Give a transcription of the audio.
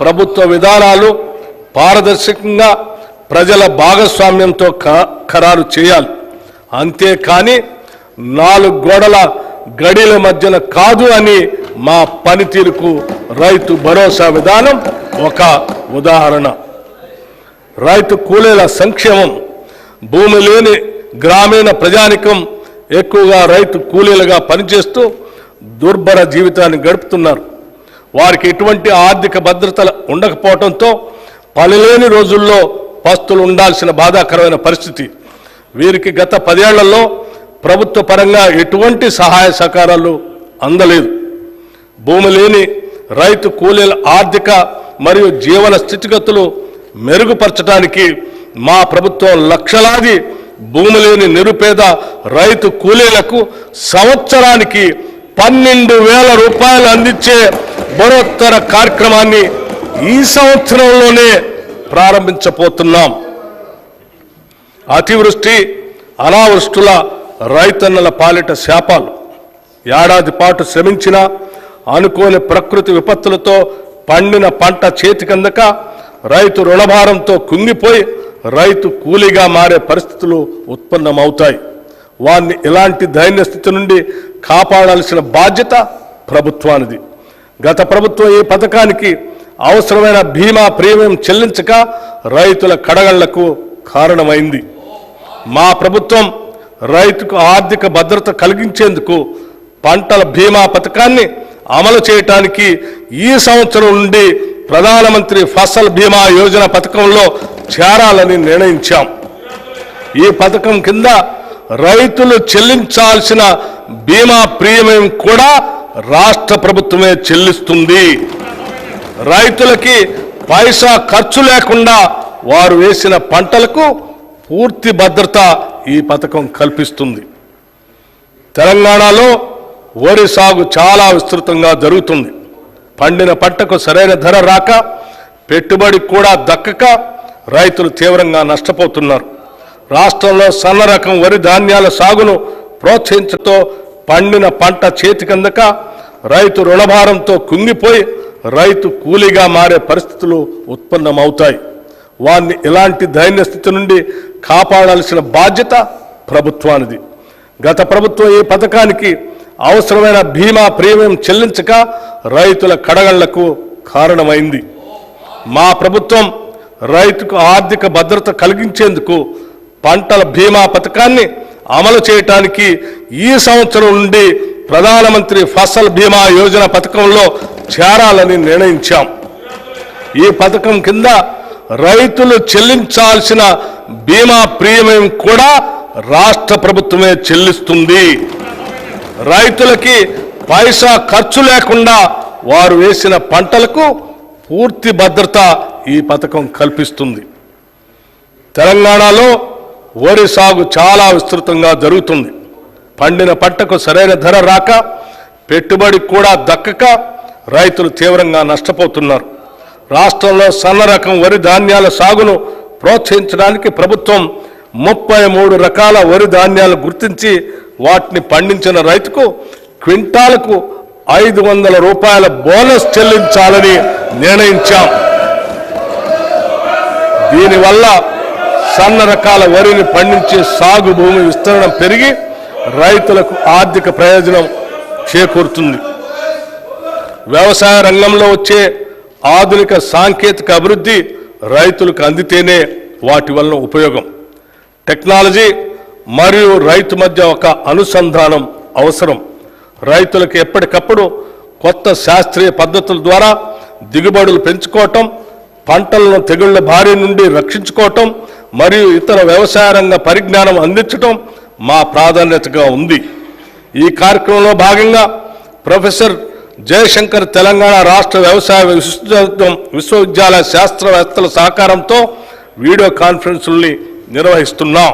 ప్రభుత్వ విధానాలు పారదర్శకంగా ప్రజల భాగస్వామ్యంతో క- ఖరారు చేయాలి. అంతేకాని నాలుగు గోడల గడిల మధ్యన కాదు అని మా పనితీరుకు రైతు భరోసా విధానం ఒక ఉదాహరణ. రైతు కూలీల సంక్షేమం భూమి లేని గ్రామీణ ప్రజానికం ఎక్కువగా రైతు కూలీలుగా పనిచేస్తూ దుర్భర జీవితాన్ని గడుపుతున్నారు. వారికి ఎటువంటి ఆర్థిక భద్రత ఉండకపోవడంతో పనిలేని రోజుల్లో పస్తులు ఉండాల్సిన బాధాకరమైన పరిస్థితి. వీరికి గత పదేళ్ళలో ప్రభుత్వ పరంగా ఎటువంటి సహాయ సహకారాలు అందలేదు. భూమి లేని రైతు కూలీల ఆర్థిక మరియు జీవన స్థితిగతులు మెరుగుపరచడానికి మా ప్రభుత్వం లక్షలాది భూమి లేని నిరుపేద రైతు కూలీలకు సంవత్సరానికి పన్నెండు వేల రూపాయలు అందించే బరోత్తర కార్యక్రమాన్ని ఈ సంవత్సరంలోనే ప్రారంభించబోతున్నాం. అతివృష్టి అనావృష్టుల రైతన్నల పాలిట శాపాలు. ఏడాది పాటు శ్రమించిన అనుకోని ప్రకృతి విపత్తులతో పండిన పంట చేతికందక రైతు రుణభారంతో కుంగిపోయి రైతు కూలీగా మారే పరిస్థితులు ఉత్పన్నమవుతాయి. వారిని ఇలాంటి దైన్య స్థితి నుండి కాపాడాల్సిన బాధ్యత ప్రభుత్వానిది. గత ప్రభుత్వం ఈ పథకానికి అవసరమైన బీమా ప్రీమియం చెల్లించక రైతుల కడగళ్ళకు కారణమైంది. మా ప్రభుత్వం రైతుకు ఆర్థిక భద్రత కలిగించేందుకు పంటల బీమా పథకాన్ని అమలు చేయటానికి ఈ సంవత్సరం నుండి ప్రధానమంత్రి ఫసల్ బీమా యోజన పథకంలో చేరాలని నిర్ణయించాం. ఈ పథకం కింద రైతులు చెల్లించాల్సిన బీమా ప్రీమియం కూడా రాష్ట్ర ప్రభుత్వమే చెల్లిస్తుంది. రైతులకి పైసా ఖర్చు లేకుండా వారు వేసిన పంటలకు పూర్తి భద్రత ఈ పథకం కల్పిస్తుంది. తెలంగాణలో వరి సాగు చాలా విస్తృతంగా జరుగుతుంది. పండిన పంటకు సరైన ధర రాక పెట్టుబడి కూడా దక్కక రైతులు తీవ్రంగా నష్టపోతున్నారు. రాష్ట్రంలో సన్న రకం వరి ధాన్యాల సాగును ప్రోత్సహించడంతో పండిన పంట చేతికందక రైతు రుణభారంతో కుంగిపోయి రైతు కూలీగా మారే పరిస్థితులు ఉత్పన్నమవుతాయి. వారిని ఇలాంటి దైన్య స్థితి నుండి కాపాడాల్సిన బాధ్యత ప్రభుత్వానిది. గత ప్రభుత్వం ఈ పథకానికి అవసరమైన బీమా ప్రీమియం చెల్లించక రైతుల కడగళ్ళకు కారణమైంది. మా ప్రభుత్వం రైతుకు ఆర్థిక భద్రత కలిగించేందుకు పంటల బీమా పథకాన్ని అమలు చేయటానికి ఈ సంవత్సరం నుండి ప్రధానమంత్రి ఫసల్ బీమా యోజన పథకంలో చేరాలని నిర్ణయించాం. ఈ పథకం కింద రైతులు చెల్లించాల్సిన బీమా ప్రీమియం కూడా రాష్ట్ర ప్రభుత్వమే చెల్లిస్తుంది. రైతులకి పైసా ఖర్చు లేకుండా వారు వేసిన పంటలకు పూర్తి భద్రత ఈ పథకం కల్పిస్తుంది. తెలంగాణలో వరి సాగు చాలా విస్తృతంగా జరుగుతుంది. పండిన పంటకు సరైన ధర రాక పెట్టుబడి కూడా దక్కక రైతులు తీవ్రంగా నష్టపోతున్నారు. రాష్ట్రంలో సన్న రకం వరి ధాన్యాల సాగును ప్రోత్సహించడానికి ప్రభుత్వం ముప్పై మూడు రకాల వరి ధాన్యాలు గుర్తించి వాటిని పండించిన రైతుకు క్వింటాలకు ఐదు వందల రూపాయల బోనస్ చెల్లించాలని నిర్ణయించాం. దీనివల్ల సన్న రకాల వరిని పండించే సాగు భూమి విస్తరణ పెరిగి రైతులకు ఆర్థిక ప్రయోజనం చేకూరుతుంది. వ్యవసాయ రంగంలో వచ్చే ఆధునిక సాంకేతిక అభివృద్ధి రైతులకు అందితేనే వాటి వలన ఉపయోగం. టెక్నాలజీ మరియు రైతు మధ్య ఒక అనుసంధానం అవసరం. రైతులకు ఎప్పటికప్పుడు కొత్త శాస్త్రీయ పద్ధతుల ద్వారా దిగుబడులు పెంచుకోవటం పంటలను తెగుళ్ళ బారి నుండి రక్షించుకోవటం మరియు ఇతర వ్యవసాయ రంగ పరిజ్ఞానం అందించటం మా ప్రాధాన్యతగా ఉంది. ఈ కార్యక్రమంలో భాగంగా ప్రొఫెసర్ జయశంకర్ తెలంగాణ రాష్ట్ర వ్యవసాయ విశ్వవిద్యాలయం విశ్వవిద్యాలయ శాస్త్రవేత్తల సహకారంతో వీడియో కాన్ఫరెన్సుల్ని నిర్వహిస్తున్నాం.